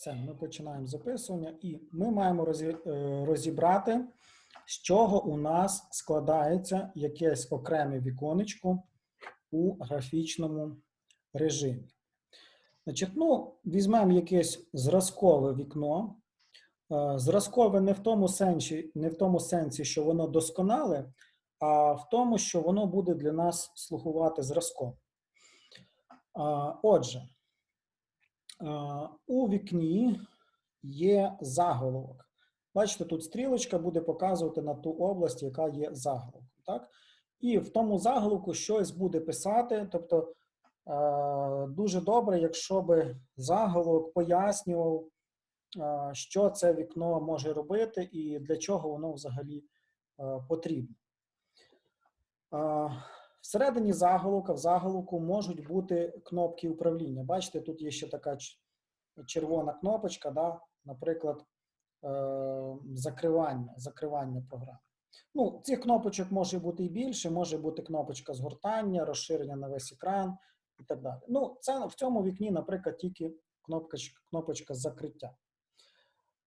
Все, ми починаємо записування, і ми маємо е, розібрати, з чого у нас складається якесь окреме віконечко у графічному режимі. Значить, ну, візьмемо якесь зразкове вікно. Е, Зразкове не в тому сенсі, не в тому сенсі, що воно досконале, а в тому, що воно буде для нас слугувати зразком. Отже, у вікні є заголовок. Бачите, тут стрілочка буде показувати на ту область, яка є заголовком. І в тому заголовку щось буде писати. Тобто е, дуже добре, якщо би заголовок пояснював, е, що це вікно може робити і для чого воно взагалі е, потрібно. Всередині заголовка, в заголовку можуть бути кнопки управління. Бачите, тут є ще така червона кнопочка, да? наприклад, закривання, закривання програми. Ну, цих кнопочок може бути і більше, може бути кнопочка згортання, розширення на весь екран і так далі. Ну, це в цьому вікні, наприклад, тільки кнопочка, кнопочка закриття.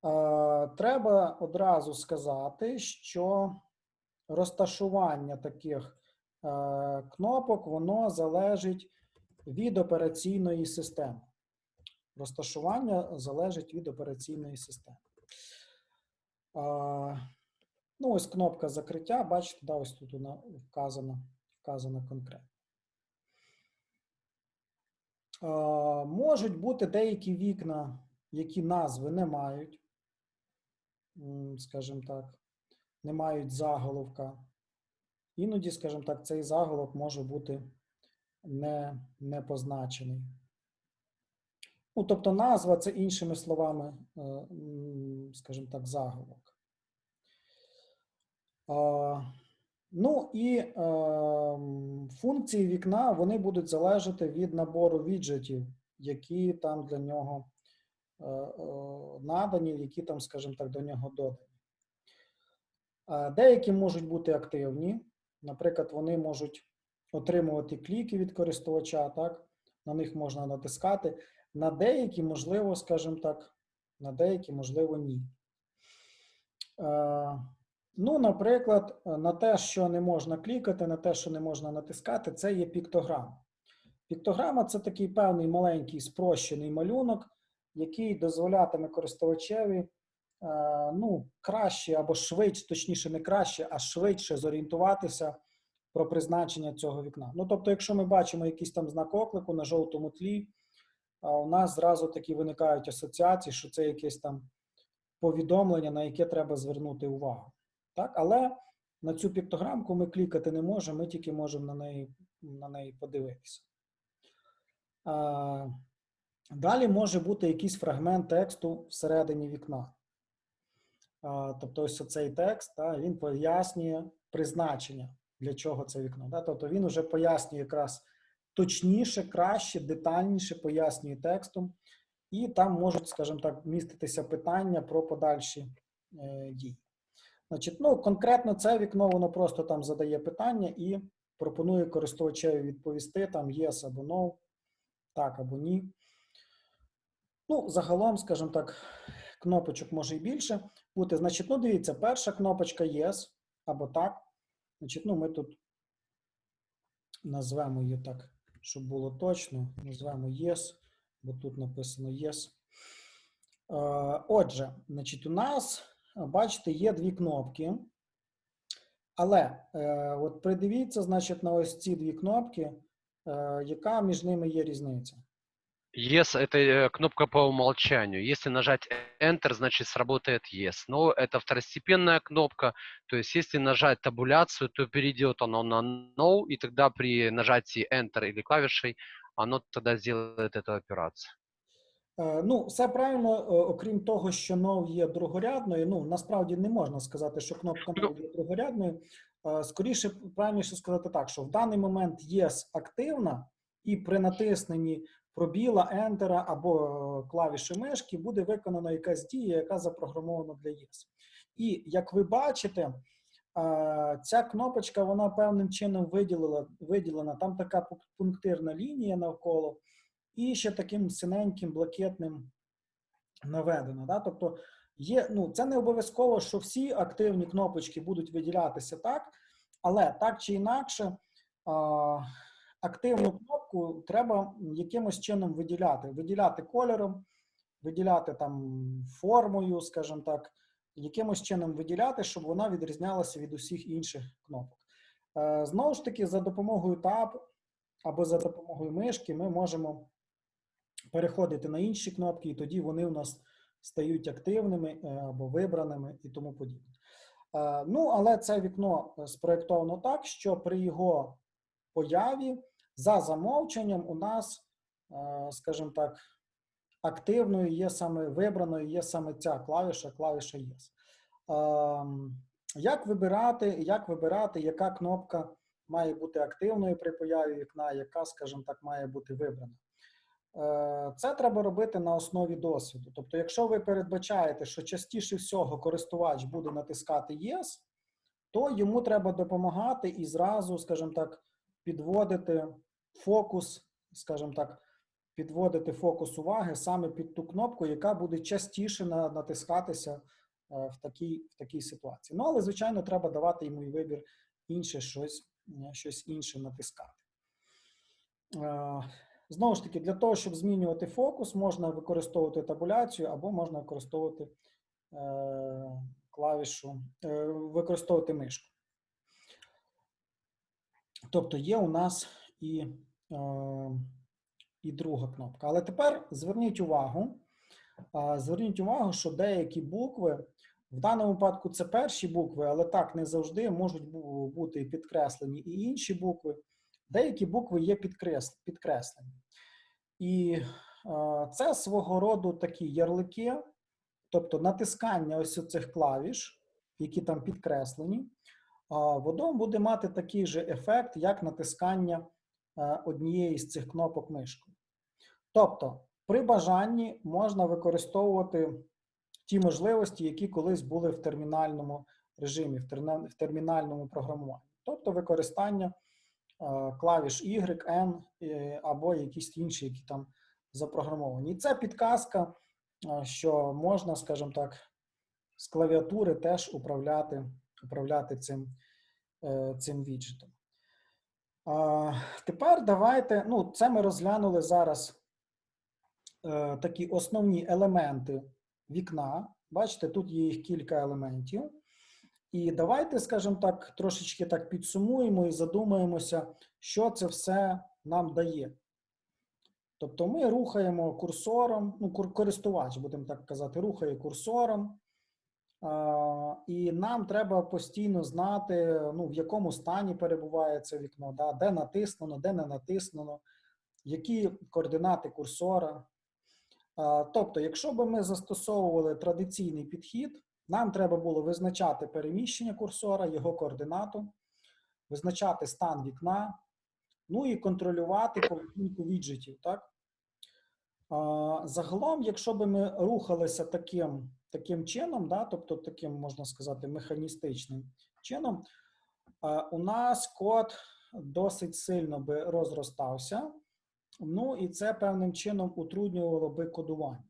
Е, треба одразу сказати, що розташування таких е, кнопок воно залежить від операційної системи. Розташування залежить від операційної системи. А, Ну, ось кнопка закриття, бачите, да, ось тут вона вказана, вказана конкретно. А, Можуть бути деякі вікна, які назви не мають, скажімо так, не мають заголовка. Іноді, скажімо так, цей заголовок може бути не, не позначений. Ну, тобто назва це іншими словами, е, скажімо так, заголовок. Ну і е, функції вікна вони будуть залежати від набору віджитів, які там для нього е, надані, які там, скажімо так, до нього додані. Е, Деякі можуть бути активні, наприклад, вони можуть отримувати кліки від користувача, так? на них можна натискати. На деякі, можливо, скажімо так, на деякі, можливо, ні. Е, Ну, наприклад, е, на те, що не можна клікати, на те, що не можна натискати, це є піктограма. Піктограма це такий певний маленький спрощений малюнок, який дозволятиме користувачеві е, ну, краще або швидше, точніше, не краще, а швидше зорієнтуватися про призначення цього вікна. Ну, тобто, якщо ми бачимо якийсь там знак оклику на жовтому тлі, у нас зразу такі виникають асоціації, що це якесь там повідомлення, на яке треба звернути увагу. Так? Але на цю піктограмку ми клікати не можемо, ми тільки можемо на неї, на неї подивитися. А, далі може бути якийсь фрагмент тексту всередині вікна. А, тобто, ось цей текст, та, він пояснює призначення, для чого це вікно. Да? Тобто він вже пояснює якраз точніше, краще, детальніше пояснює текстом, і там можуть, скажімо так, міститися питання про подальші е, дії. Значить, ну, конкретно це вікно, воно просто там задає питання і пропонує користувачеві відповісти там yes або no, так або ні. Ну, загалом, скажімо так, кнопочок може і більше бути. Значить, ну, дивіться, перша кнопочка yes або так. Значить, ну, ми тут назвемо її так, щоб було точно. Назвемо yes, бо тут написано yes. Е, Отже, значить, у нас, бачите, є дві кнопки. Але е, от придивіться, значить, на ось ці дві кнопки, е, яка між ними є різниця. Yes – это э, кнопка по умолчанию. Если нажать Enter, значит сработает Yes. Но это второстепенная кнопка. То есть если нажать табуляцию, то перейдет оно на No, и тогда при нажатии Enter или клавишей оно тогда сделает эту операцию. Е, Ну, все правильно, е, окрім того, що NO є другорядною. Ну, насправді не можна сказати, що кнопка NO є другорядною. Е, Скоріше, правильніше сказати так, що в даний момент ЄС активна, і при натисненні пробіла, ентера або клавіші мишки буде виконана якась дія, яка запрограмована для ЄС. І як ви бачите, ця кнопочка вона певним чином виділила, виділена. Там така пунктирна лінія навколо, і ще таким синеньким блакитним наведена. Да? Тобто є, ну, це не обов'язково, що всі активні кнопочки будуть виділятися так, але так чи інакше, активну кнопку треба якимось чином виділяти. Виділяти кольором, виділяти там формою, скажімо так, якимось чином виділяти, щоб вона відрізнялася від усіх інших кнопок. Е, Знову ж таки, за допомогою Tab або за допомогою мишки ми можемо переходити на інші кнопки, і тоді вони у нас стають активними е, або вибраними і тому подібне. Е, Ну, але це вікно е, спроєктовано так, що при його появі за замовченням у нас, скажімо так, активною є саме вибраною є саме ця клавіша, клавіша Yes. Як вибирати, як вибирати, яка кнопка має бути активною при появі вікна, яка, скажімо так, має бути вибрана? Е, Це треба робити на основі досвіду. Тобто, якщо ви передбачаєте, що частіше всього користувач буде натискати Yes, то йому треба допомагати і зразу, скажімо так, підводити фокус, скажімо так, підводити фокус уваги саме під ту кнопку, яка буде частіше натискатися е, в такій, в такій ситуації. Ну, але, звичайно, треба давати йому і вибір інше щось, е, щось інше натискати. Е, Знову ж таки, для того, щоб змінювати фокус, можна використовувати табуляцію або можна використовувати е, клавішу, е, використовувати мишку. Тобто є у нас і, е, і друга кнопка. Але тепер зверніть увагу, а, зверніть увагу, що деякі букви, в даному випадку це перші букви, але так не завжди можуть бути підкреслені і інші букви. Деякі букви є підкреслені. І це свого роду такі ярлики, тобто натискання ось цих клавіш, які там підкреслені, воно буде мати такий же ефект, як натискання е, однієї з цих кнопок мишкою. Тобто, при бажанні можна використовувати ті можливості, які колись були в термінальному режимі, в термінальному програмуванні. Тобто використання клавіш Y, N е, або якісь інші, які там запрограмовані. І це підказка, е, що можна, скажімо так, з клавіатури теж управляти, управляти цим, е, цим віджитом. Тепер давайте, ну, це ми розглянули зараз е, такі основні елементи вікна. Бачите, тут є їх кілька елементів. І давайте, скажімо так, трошечки так підсумуємо і задумаємося, що це все нам дає. Тобто ми рухаємо курсором, ну, користувач, будемо так казати, рухає курсором. А, І нам треба постійно знати, ну, в якому стані перебуває це вікно, да, де натиснено, де не натиснено, які координати курсора. А, Тобто, якщо б ми застосовували традиційний підхід, нам треба було визначати переміщення курсора, його координату, визначати стан вікна, ну і контролювати поведінку віджитів. Так? Загалом, якщо б ми рухалися таким, таким чином, да, тобто таким, можна сказати, механістичним чином, у нас код досить сильно би розростався. Ну і це певним чином утруднювало би кодування.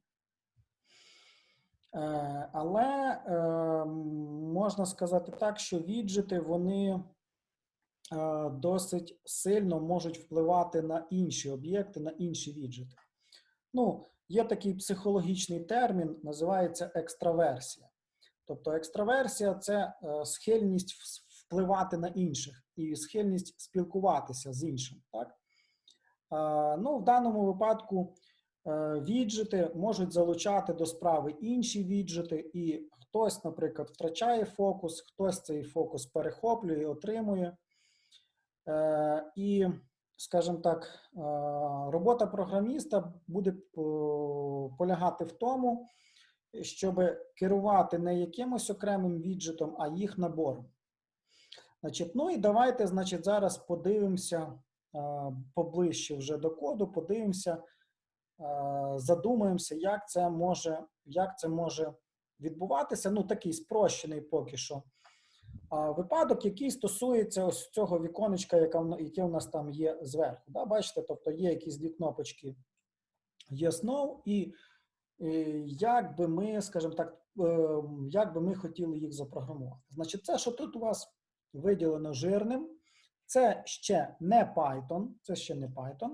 Е, Але е, можна сказати так, що віджити вони е, досить сильно можуть впливати на інші об'єкти, на інші віджити. Ну, є такий психологічний термін, називається екстраверсія. Тобто екстраверсія це схильність впливати на інших і схильність спілкуватися з іншим. Так? Ну, в даному випадку віджити можуть залучати до справи інші віджити, і хтось, наприклад, втрачає фокус, хтось цей фокус перехоплює, отримує. Е, І, скажімо так, е, робота програміста буде е, полягати в тому, щоб керувати не якимось окремим віджитом, а їх набором. Значить, ну і давайте, значить, зараз подивимося поближче вже до коду, подивимося, е, задумаємося, як це може, як це може відбуватися. Ну, такий спрощений поки що випадок, який стосується ось цього віконечка, яке у нас там є зверху. Да? Бачите, тобто є якісь дві кнопочки Yes, No, і е, як би ми, скажімо так, е, як би ми хотіли їх запрограмувати. Значить, це, що тут у вас виділено жирним, це ще не Python, це ще не Python,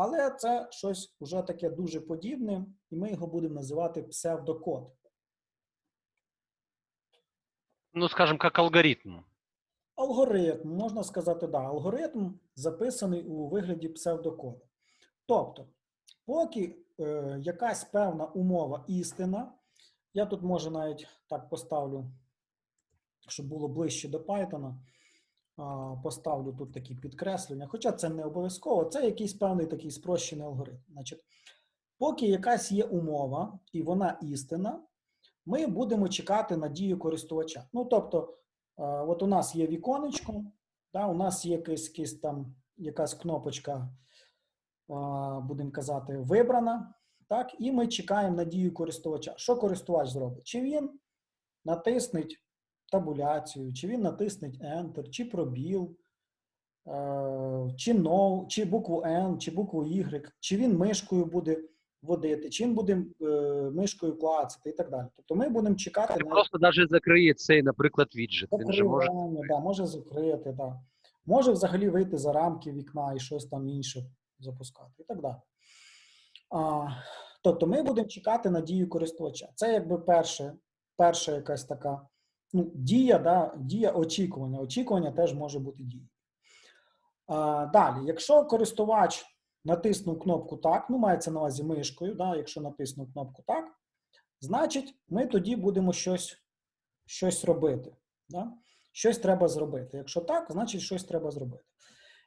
але це щось вже таке дуже подібне, і ми його будемо називати псевдокод. Ну, скажем, как алгоритм. Алгоритм, можна сказати, да, алгоритм записаний у вигляді псевдокоду. Тобто, поки е, якась певна умова істина, я тут може навіть так поставлю, щоб було ближче до Python, поставлю тут такі підкреслення, хоча це не обов'язково, це якийсь певний такий спрощений алгоритм. Значить, поки якась є умова і вона істина, ми будемо чекати на дію користувача. Ну, тобто, Е, От у нас є віконечко, да, у нас є якась, якась там якась кнопочка, е, будемо казати, вибрана. Так, і ми чекаємо на дію користувача. Що користувач зробить? Чи він натиснеть табуляцію, чи він натиснеть Enter, чи пробіл, е, чи No, чи букву N, чи букву Y, чи він мишкою буде водити, чи він буде е, мишкою клацати і так далі. Тобто ми будемо чекати на просто даже закриє цей, наприклад, віджит. Він же може да, може закрити, да. може взагалі вийти за рамки вікна і щось там інше запускати і так далі. А, тобто ми будемо чекати на дію користувача. Це якби перше, перша якась така ну, дія, да, дія очікування. Очікування теж може бути дією. Далі, якщо користувач натиснув кнопку так, ну мається на увазі мишкою, да, якщо натиснув кнопку так, значить ми тоді будемо щось, щось робити. Да? Щось треба зробити. Якщо так, значить щось треба зробити.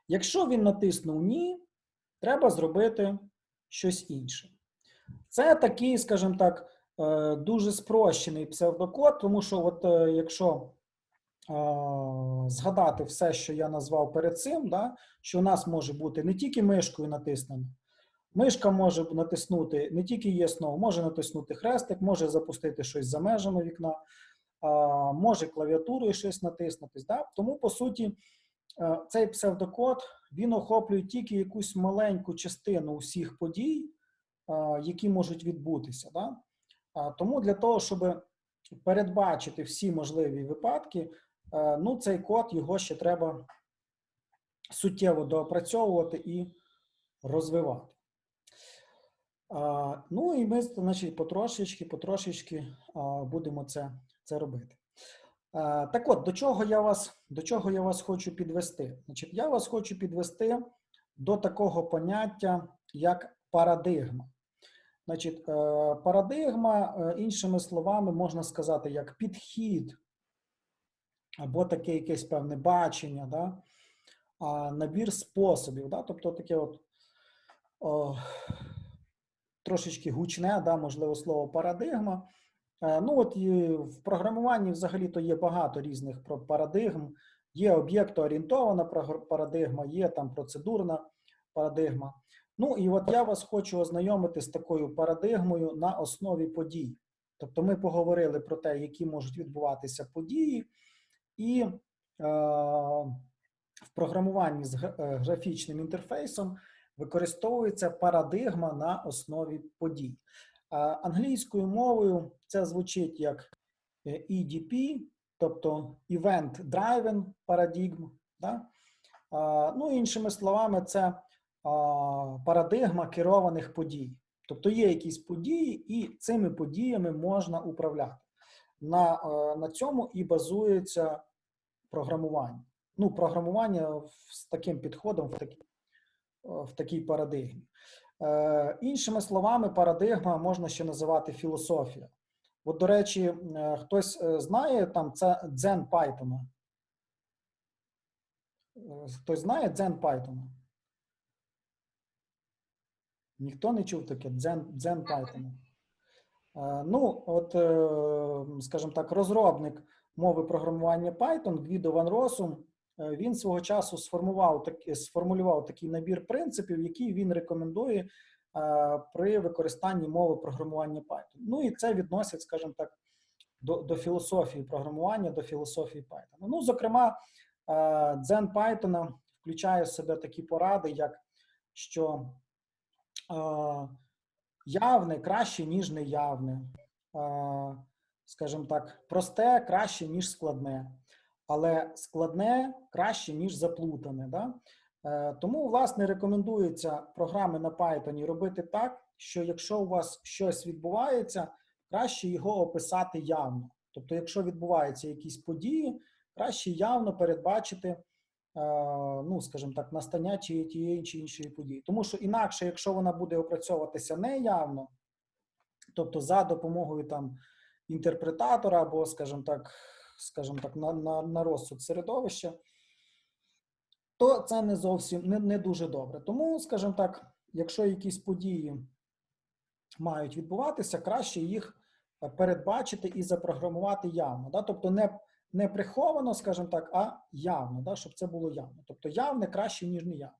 Якщо він натиснув ні, треба зробити щось інше. Це такий, скажімо так, дуже спрощений псевдокод, тому що, от е, якщо е, згадати все, що я назвав перед цим, да, що у нас може бути не тільки мишкою натиснено, мишка може натиснути не тільки No, може натиснути хрестик, може запустити щось за межами вікна, може клавіатурою щось натиснутись. Да? Тому, по суті, е, цей псевдокод він охоплює тільки якусь маленьку частину усіх подій, які можуть відбутися. Да? Тому для того, щоб передбачити всі можливі випадки, е, ну, цей код його ще треба суттєво доопрацьовувати і розвивати. Ну і ми, значить, потрошечки, потрошечки будемо це, це робити. Так от, до чого я вас, до чого я вас хочу підвести? Значить, я вас хочу підвести до такого поняття, як парадигма. Значить, е, парадигма, е, іншими словами, можна сказати, як підхід, або таке якесь певне бачення, да? набір способів. Да? Тобто таке от о, трошечки гучне, да, можливо, слово парадигма. Е, Ну, от і в програмуванні взагалі-то є багато різних парадигм. Є об'єктоорієнтована парадигма, є там процедурна парадигма. Ну і от я вас хочу ознайомити з такою парадигмою на основі подій. Тобто ми поговорили про те, які можуть відбуватися події, і е, в програмуванні з е, графічним інтерфейсом використовується парадигма на основі подій. А Англійською мовою це звучить як е, EDP, тобто Event Driven Paradigm. Да? А, Ну, іншими словами, це парадигма керованих подій. Тобто є якісь події, і цими подіями можна управляти. На, е, на цьому і базується програмування. Ну, програмування з таким підходом, в такій, в такій парадигмі. Е, іншими словами, парадигма можна ще називати філософія. От, до речі, е, хтось е, знає там це дзен Python. Хтось знає дзен Python? Ніхто не чув таке дзен, дзен Python. Е, Ну, от, е, скажімо так, розробник мови програмування Python Гвідо Ван Росум е, він свого часу сформував так, сформулював такий набір принципів, які він рекомендує при використанні мови програмування Python. Ну і це відносить, скажімо так, до, до філософії програмування, до філософії Python. Ну, зокрема, дзен Python включає в себе такі поради, як що явне краще, ніж неявне. Е, Скажімо так, просте краще, ніж складне, але складне краще, ніж заплутане. Да? Е, Тому, власне, рекомендується програми на Python робити так, що якщо у вас щось відбувається, краще його описати явно. Тобто, якщо відбуваються якісь події, краще явно передбачити, е, ну, скажімо так, настання чи тієї чи іншої події. Тому що інакше, якщо вона буде опрацьовуватися неявно, тобто за допомогою там інтерпретатора або, скажімо так, скажімо так, на, на, на розсуд середовища, то це не зовсім не, не дуже добре. Тому, скажімо так, якщо якісь події мають відбуватися, краще їх е, передбачити і запрограмувати явно. Да? Тобто не, не приховано, скажімо так, а явно, да? щоб це було явно. Тобто явне краще, ніж неявне.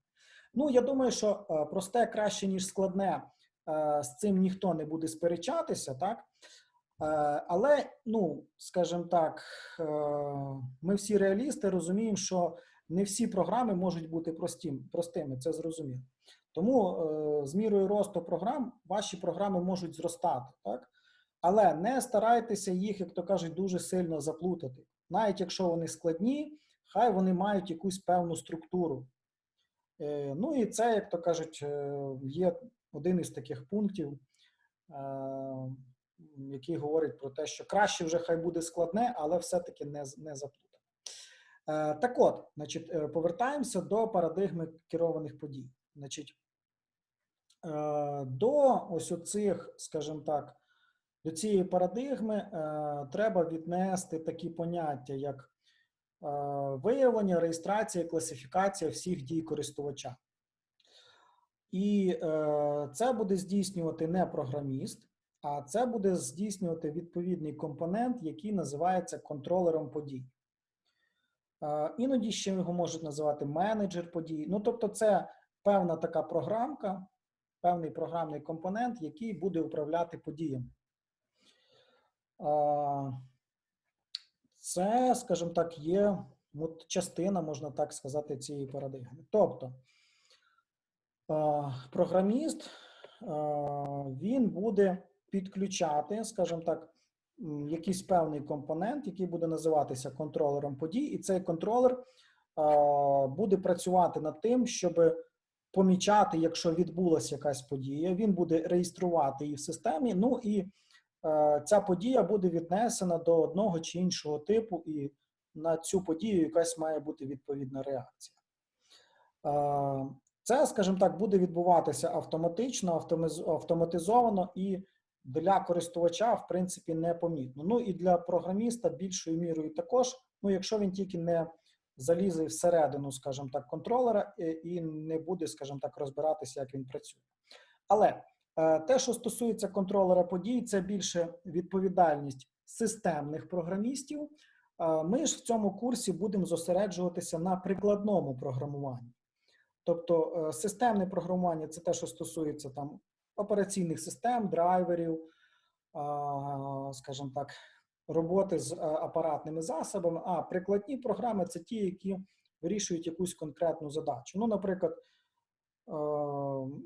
Ну, я думаю, що е, просте краще, ніж складне, е, з цим ніхто не буде сперечатися, так? Е, Але, ну, скажімо так, ми всі реалісти розуміємо, що не всі програми можуть бути простим, простими, це зрозуміло. Тому з мірою росту програм ваші програми можуть зростати, так? Але не старайтеся їх, як то кажуть, дуже сильно заплутати. Навіть якщо вони складні, хай вони мають якусь певну структуру. Е, Ну і це, як то кажуть, е, є один із таких пунктів, е, який говорить про те, що краще вже хай буде складне, але все-таки не, не заплутане. Так от, значить, повертаємося до парадигми керованих подій. Значить, до ось оцих, скажімо так, до цієї парадигми е, треба віднести такі поняття, як е, виявлення, реєстрація, класифікація всіх дій користувача. І е, це буде здійснювати не програміст, а це буде здійснювати відповідний компонент, який називається контролером подій. Е, Іноді ще його можуть називати менеджер подій. Ну, тобто, це певна така програмка, певний програмний компонент, який буде управляти подіями. Це, скажімо так, є от частина, можна так сказати, цієї парадигми. Тобто, програміст він буде підключати, скажімо так, якийсь певний компонент, який буде називатися контролером подій, і цей контролер буде працювати над тим, щоб помічати, якщо відбулася якась подія, він буде реєструвати її в системі. Ну і ця подія буде віднесена до одного чи іншого типу, і на цю подію якась має бути відповідна реакція. Е, Це, скажімо так, буде відбуватися автоматично, автоматизовано і для користувача, в принципі, непомітно. Ну і для програміста більшою мірою також, ну якщо він тільки не залізе всередину, скажімо так, контролера і- і не буде, скажімо так, розбиратися, як він працює. Але е, те, що стосується контролера подій, це більше відповідальність системних програмістів. Е, Ми ж в цьому курсі будемо зосереджуватися на прикладному програмуванні. Тобто е, системне програмування це те, що стосується там операційних систем, драйверів, скажімо так, роботи з е, апаратними засобами. А прикладні програми це ті, які вирішують якусь конкретну задачу. Ну, наприклад, е,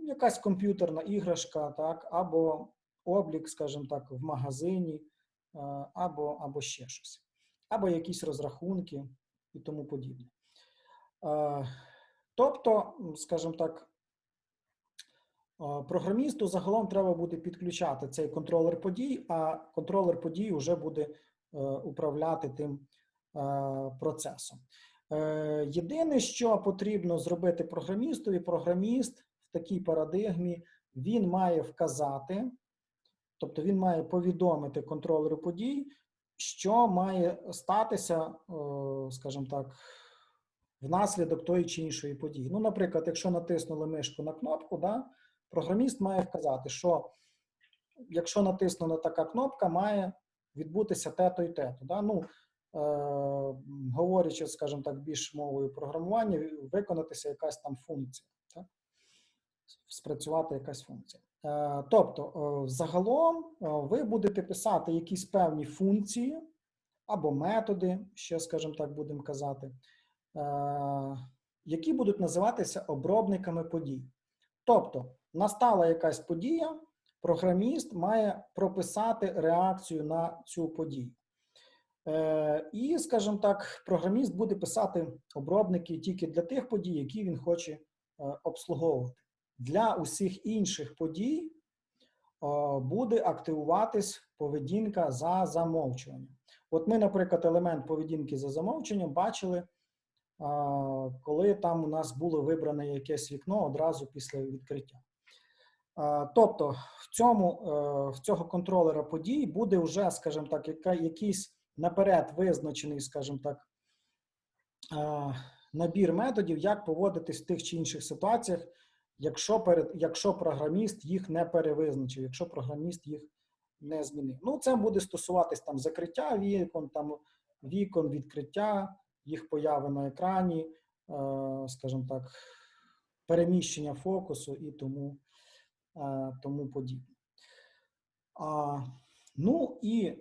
якась комп'ютерна іграшка, так, або облік, скажімо так, в магазині, е, або, або ще щось, або якісь розрахунки і тому подібне. Е, Тобто, скажімо так, е, програмісту загалом треба буде підключати цей контролер подій, а контролер подій вже буде управляти тим процесом. Е, Єдине, що потрібно зробити програмістові, програміст в такій парадигмі він має вказати, тобто він має повідомити контролеру подій, що має статися, е, скажімо так, внаслідок тої чи іншої події. Ну, наприклад, якщо натиснули мишку на кнопку, да, програміст має вказати, що якщо натиснена така кнопка, має відбутися те-то і те-то. Да? Ну, говорячи, скажімо так, більш мовою програмування, виконатися якась там функція, так? спрацювати якась функція. Е, Тобто, е, загалом е, ви будете писати якісь певні функції або методи, ще, скажімо так, будемо казати, е, які будуть називатися обробниками подій. Тобто, настала якась подія, програміст має прописати реакцію на цю подію. Е, І, скажімо так, програміст буде писати обробники тільки для тих подій, які він хоче е, обслуговувати. Для усіх інших подій е, буде активуватись поведінка за замовчуванням. От ми, наприклад, елемент поведінки за замовченням бачили, коли там у нас було вибране якесь вікно одразу після відкриття. Тобто в цьому в цього контролера подій буде вже, скажімо так, якийсь наперед визначений, скажімо так, набір методів, як поводитись в тих чи інших ситуаціях, якщо перед, якщо програміст їх не перевизначив, якщо програміст їх не змінив. Ну, це буде стосуватись там закриття вікон, там вікон, відкриття, їх появи на екрані, скажімо так, переміщення фокусу і тому, тому подібне. Ну і е,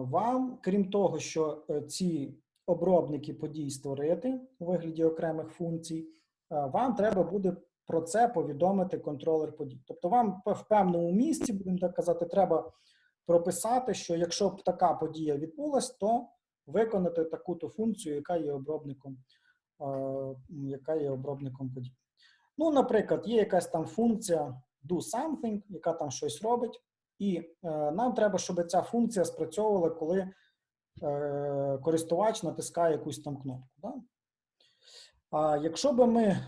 вам, крім того, що е, ці обробники подій створити у вигляді окремих функцій, е, вам треба буде про це повідомити контролер подій. Тобто, вам в певному місці, будемо так казати, треба прописати, що якщо б така подія відбулась, то виконати таку-то функцію, яка є обробником, яка є обробником подій. Ну, наприклад, є якась там функція do something, яка там щось робить, і е, нам треба, щоб ця функція спрацьовувала, коли е, користувач натискає якусь там кнопку. Да? А якщо би ми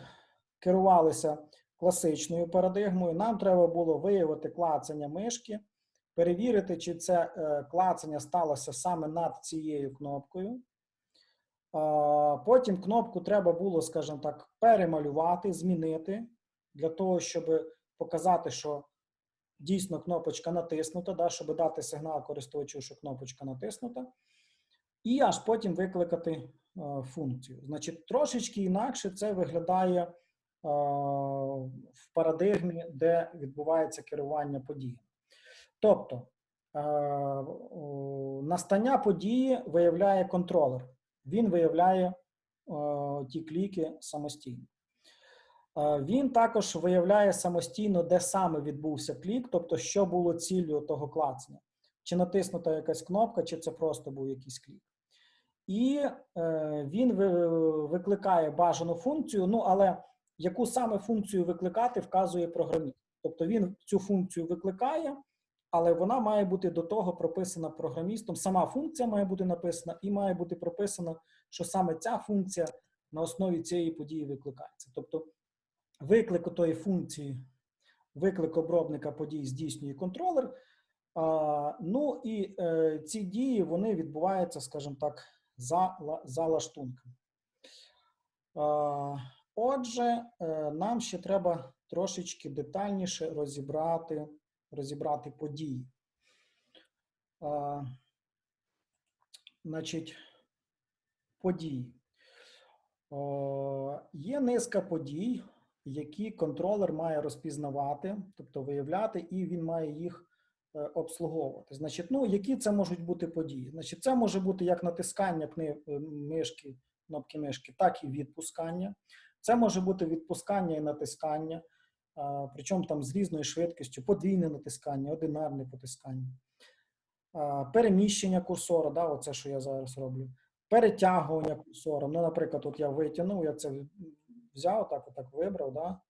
керувалися класичною парадигмою, нам треба було виявити клацання мишки, перевірити, чи це е, клацання сталося саме над цією кнопкою. Потім кнопку треба було, скажімо так, перемалювати, змінити для того, щоб показати, що дійсно кнопочка натиснута, да, щоб дати сигнал користувачу, що кнопочка натиснута, і аж потім викликати е, функцію. Значить, трошечки інакше це виглядає е, в парадигмі, де відбувається керування подіями. Тобто, е, о, настання події виявляє контролер. Він виявляє е, ті кліки самостійно. Е, Він також виявляє самостійно, де саме відбувся клік, тобто, що було ціллю того клацання. Чи натиснута якась кнопка, чи це просто був якийсь клік. І е, він викликає бажану функцію, ну але яку саме функцію викликати, вказує програміст. Тобто він цю функцію викликає, але вона має бути до того прописана програмістом. Сама функція має бути написана, і має бути прописано, що саме ця функція на основі цієї події викликається. Тобто, виклик тої функції, виклик обробника подій здійснює контролер. Ну і е, ці дії вони відбуваються, скажімо так, за, за лаштунками. Отже, е, нам ще треба трошечки детальніше розібрати, розібрати події. Значить, події. Є низка подій, які контролер має розпізнавати, тобто виявляти, і він має їх е, обслуговувати. Значить, ну які це можуть бути події? Значить, це може бути як натискання е, мишки, кнопки мишки, так і відпускання. Це може бути відпускання і натискання, причому там з різною швидкістю, подвійне натискання, одинарне потискання, переміщення курсора, да, оце, що я зараз роблю, перетягування курсором. Ну, наприклад, от я витягнув, я це взяв, так, отак вибрав, да,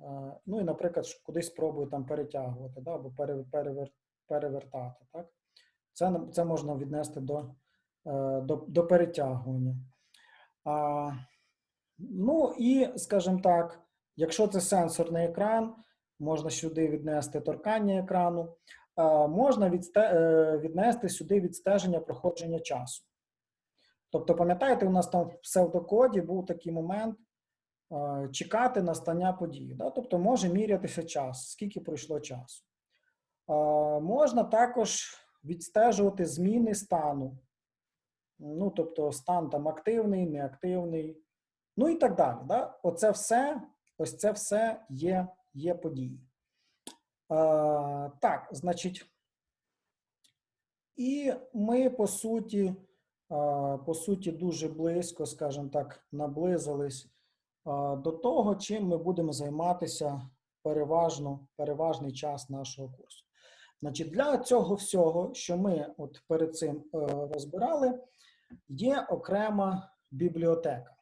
Е, Ну і, наприклад, кудись спробую там перетягувати, да, або перевер, перевертати. Так? Це, це можна віднести до, е, до, до перетягування. А, ну і, скажімо так, якщо це сенсорний екран, можна сюди віднести торкання екрану, а, можна відсте, е, віднести сюди відстеження проходження часу. Тобто, пам'ятаєте, у нас там в псевдокоді був такий момент, е, чекати настання події. Да? Тобто може мірятися час, скільки пройшло часу. Е, Можна також відстежувати зміни стану ну тобто стан там активний, неактивний, ну і так далі. Да? Оце все, ось це все є, є події. Е, так, значить, і ми по суті, е, по суті, дуже близько, скажімо так, наблизились е, до того, чим ми будемо займатися переважно, переважний час нашого курсу. Значить, для цього всього, що ми от перед цим е, розбирали, є окрема бібліотека.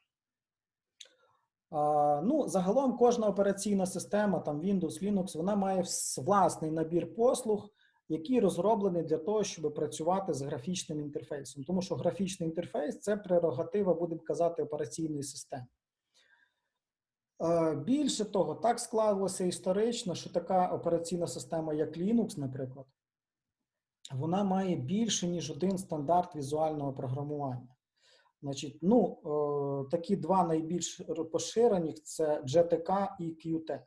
Ну, загалом кожна операційна система, там Windows, Linux, вона має власний набір послуг, який розроблений для того, щоб працювати з графічним інтерфейсом. Тому що графічний інтерфейс це прерогатива, будемо казати, операційної системи. Е, Більше того, так склалося історично, що така операційна система, як Linux, наприклад, вона має більше, ніж один стандарт візуального програмування. Значить, ну, е, такі два найбільш поширених це GTK і Qt.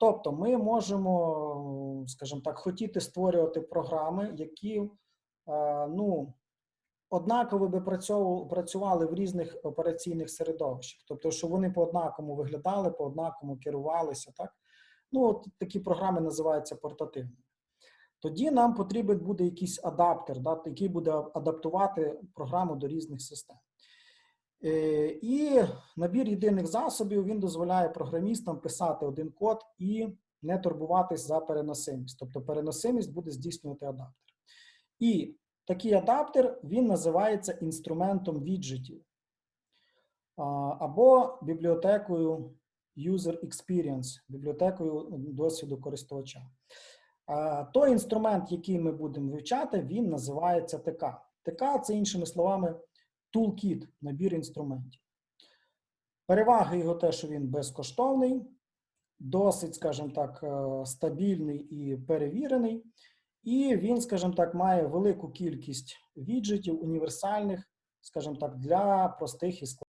Тобто ми можемо, скажімо так, хотіти створювати програми, які е, ну, однаково би працювали в різних операційних середовищах. Тобто, щоб вони по однакому виглядали, по однакому керувалися. Так? Ну, от такі програми називаються портативними. Тоді нам потрібен буде якийсь адаптер, да, який буде адаптувати програму до різних систем. Е, І набір єдиних засобів він дозволяє програмістам писати один код і не турбуватись за переносимість. Тобто переносимість буде здійснювати адаптер. І такий адаптер він називається інструментом віджитів або бібліотекою User Experience, бібліотекою досвіду користувача. Той інструмент, який ми будемо вивчати, він називається ТК. ТК це іншими словами toolkit, набір інструментів. Переваги його те, що він безкоштовний, досить, скажімо так, е, стабільний і перевірений. І він, скажімо так, має велику кількість віджитів універсальних, скажімо так, для простих і складних.